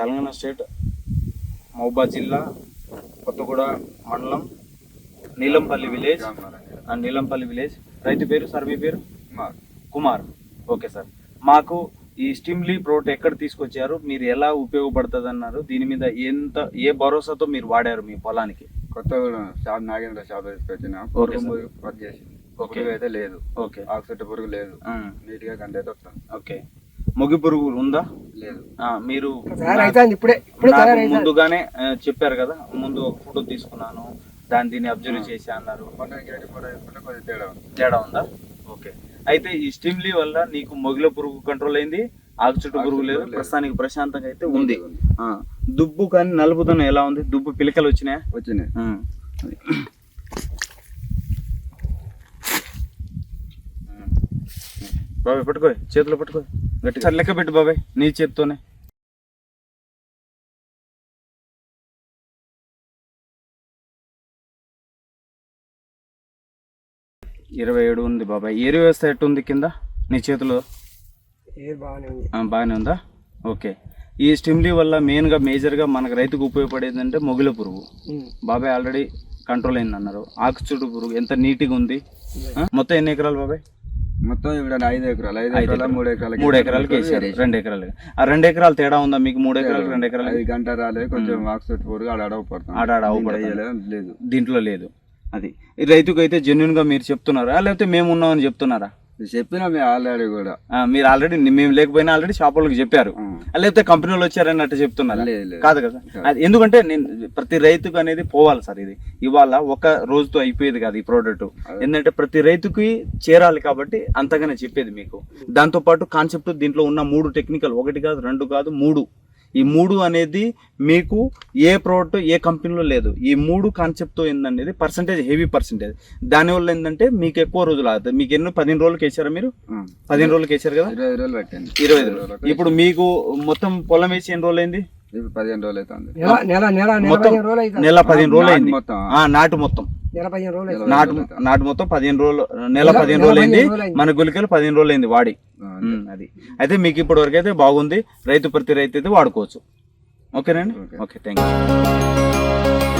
Telangana state మహబాద్ జిల్లా కొత్తగూడ మండలం నీలంపల్లి విలేజ్. నీలంపల్లి విలేజ్. రైతు పేరు సార్ మీ పేరు? కుమార్. Okay sir. మాకు ఈ స్టిమ్లీ ప్రోట్ ఎక్కడ తీసుకొచ్చారు? మీరు ఎలా ఉపయోగపడుతుంది అన్నారు దీని మీద ఎంత ఏ భరోసాతో మీరు వాడారు మీ పొలానికి? కొత్తగూడెం షాప్ నాగేంద్ర షాప్ తీసుకొచ్చిన. చేసింది. ఓకే. అయితే లేదు. ఓకే. ఆక్సిట్ పురుగు లేదు. ఉమ్, నీట్గా గంట అయితే వస్తుంది ఓకే. మొగి పురుగు ఉందా? మీరు ఇప్పుడే ముందుగానే చెప్పారు కదా ముందు ఒక ఫోటో తీసుకున్నాను దాన్ని దీన్ని అబ్జర్వ్ చేసి అన్నారు. తేడా ఉంది. తేడా ఉందా? ఓకే. అయితే ఈ స్టిమ్లీ వల్ల నీకు మొగిల పురుగు కంట్రోల్ అయింది ఆకు చుట్టూ పురుగు లేదు. ప్రస్తుతానికి ప్రశాంతంగా అయితే ఉంది. ఆ, దుబ్బు కానీ నలుపుదనం ఎలా ఉంది? దుబ్బు పిలకలు వచ్చినాయా? వచ్చినాయి. ఆ. బాబాయ్ పట్టుకో చేతిలో పట్టుకో. లెక్క పెట్టు బాబాయ్ నీ చేతితోనే. ఇరవై ఏడు ఉంది బాబాయ్. ఏరు వ్యవస్థ ఎట్టుంది కింద? నీ చేతిలో? బాగానే ఉంది. ఓకే. ఈ స్టిమ్లీ వల్ల మెయిన్గా మేజర్గా మనకు రైతుకు ఉపయోగపడేది అంటే మొగిల పురుగు. బాబాయ్ ఆల్రెడీ కంట్రోల్ అయింది అన్నారు ఆకుచుడు పురుగు ఎంత నీట్గా ఉంది? మొత్తం ఎన్ని ఎకరాలు బాబాయ్? మొత్తం ఇక్కడ ఐదు ఎకరాలు ఐదు ఎకరాల ఎకరాలు. మూడు ఎకరాలకి మూడు ఎకరాలకి వేసారు రెండు ఎకరాలు. ఆ రెండు ఎకరాలు తేడా ఉందా? మీకు మూడు ఎకరాలు రెండు ఎకరాలు? ఐదు గంట రాలేదు కొంచెం ఆక్సిట్ పురుగు ఆడ అడవ పడుతుంది ఆడ లేదు. దీంట్లో లేదు. అది. రైతుకు అయితే జెన్యున్గా మీరు చెప్తున్నారా? లేకపోతే మేము ఉన్నామని చెప్తున్నారా? చెప్పినా మేము ఆల్రెడీ కూడా. మీరు ఆల్రెడీ మేము లేకపోయినా ఆల్రెడీ షాప్ వాళ్ళకి చెప్పారు. లేకపోతే కంపెనీ వాళ్ళు వచ్చారని అట్టు చెప్తున్నారా. కాదు కదా? ఎందుకంటే నేను ప్రతి రైతుకు అనేది పోవాలి సార్ ఇది. ఇవాళ ఒక రోజుతో అయిపోయేది కాదు ఈ ప్రోడక్ట్ ఎందుకంటే ప్రతి రైతుకి చేరాలి కాబట్టి అంతగానే చెప్పేది మీకు. దాంతో పాటు కాన్సెప్ట్ దీంట్లో ఉన్న మూడు టెక్నికల్ ఒకటి కాదు రెండు కాదు మూడు. ఈ మూడు అనేది మీకు ఏ ప్రోడక్ట్ ఏ కంపెనీలో లేదు. ఈ మూడు కాన్సెప్ట్తో ఏందనేది పర్సంటేజ్ హెవీ పర్సంటేజ్ దానివల్ల ఏంటంటే మీకు ఎక్కువ రోజులు అవుతుంది మీకు ఎన్నో పదిహేను రోజులకి వేసారా మీరు. పదిహేను రోజులకి వేసారు కదా? ఇరవై రోజులు పెట్టండి ఇరవై ఐదు రోజులు. ఇప్పుడు మీకు మొత్తం పొలం వేసి ఎన్ని రోజులు అయింది? పదిహేను రోజులు అవుతుంది. నెల నెల నెల నెల మొత్తం పదిహేను రోజులు అవుతుంది. నెల పదిహేను రోజులు నాటు అయింది. మొత్తం. ఆ, నాటు మొత్తం. నాటు నాటు మొత్తం పదిహేను రోజులు నెల పదిహేను రోజులు అయింది. మన గులికలు పదిహేను రోజులు అయింది వాడి. అది. అయితే మీకు ఇప్పటి వరకు అయితే బాగుంది. రైతు ప్రతి రైతు అయితే వాడుకోవచ్చు. ఓకేనండి? ఓకే. Okay thank you